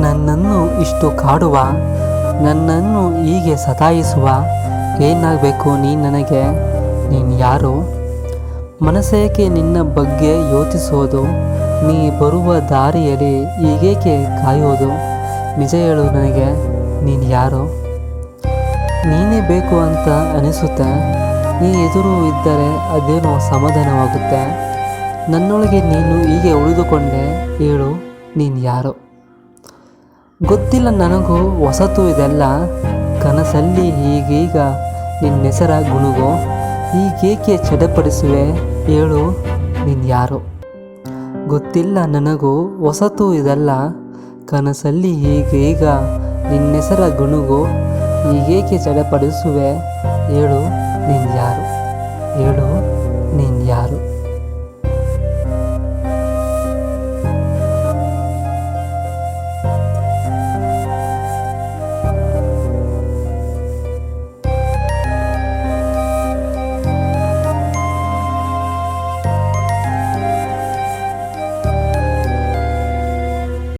ನನ್ನನ್ನು ಇಷ್ಟು ಕಾಡುವ, ನನ್ನನ್ನು ಹೀಗೆ ಸತಾಯಿಸುವ ಏನಾಗಬೇಕು ನೀ ನನಗೆ? ನೀನು ಯಾರು? ಮನಸ್ಸೇಕೆ ನಿನ್ನ ಬಗ್ಗೆ ಯೋಚಿಸೋದು? ನೀ ಬರುವ ದಾರಿಯಲ್ಲಿ ಈಗೇಕೆ ಕಾಯೋದು? ನಿಜ ಹೇಳು ನನಗೆ, ನೀನು ಯಾರು? ನೀನೇ ಬೇಕು ಅಂತ ಅನಿಸುತ್ತೆ. ನೀ ಎದುರು ಇದ್ದರೆ ಅದೇನೋ ಸಮಾಧಾನವಾಗುತ್ತೆ. ನನ್ನೊಳಗೆ ನೀನು ಹೀಗೆ ಉಳಿದುಕೊಂಡೆ, ಹೇಳು, ನೀನು ಯಾರು? ಗೊತ್ತಿಲ್ಲ ನನಗೂ ಹೊಸತು ಇದೆಲ್ಲ. ಕನಸಲ್ಲಿ ಹೀಗೀಗ ನಿನ್ನೆಸರ ಗುಣಗೋ. ಈಗೇಕೆ ಚಡಪಡಿಸುವೆ ಹೇಳು ನೀನು ಯಾರು? ಗೊತ್ತಿಲ್ಲ ನನಗೂ ಹೊಸತು ಇದೆಲ್ಲ. ಕನಸಲ್ಲಿ ಹೀಗೀಗ ನಿನ್ನೆಸರ ಗುಣಗೋ. ಈಗೇಕೆ ಚಡಪಡಿಸುವೆ ಹೇಳು ನೀನು ಯಾರು? ಹೇಳು ನೀನು ಯಾರು?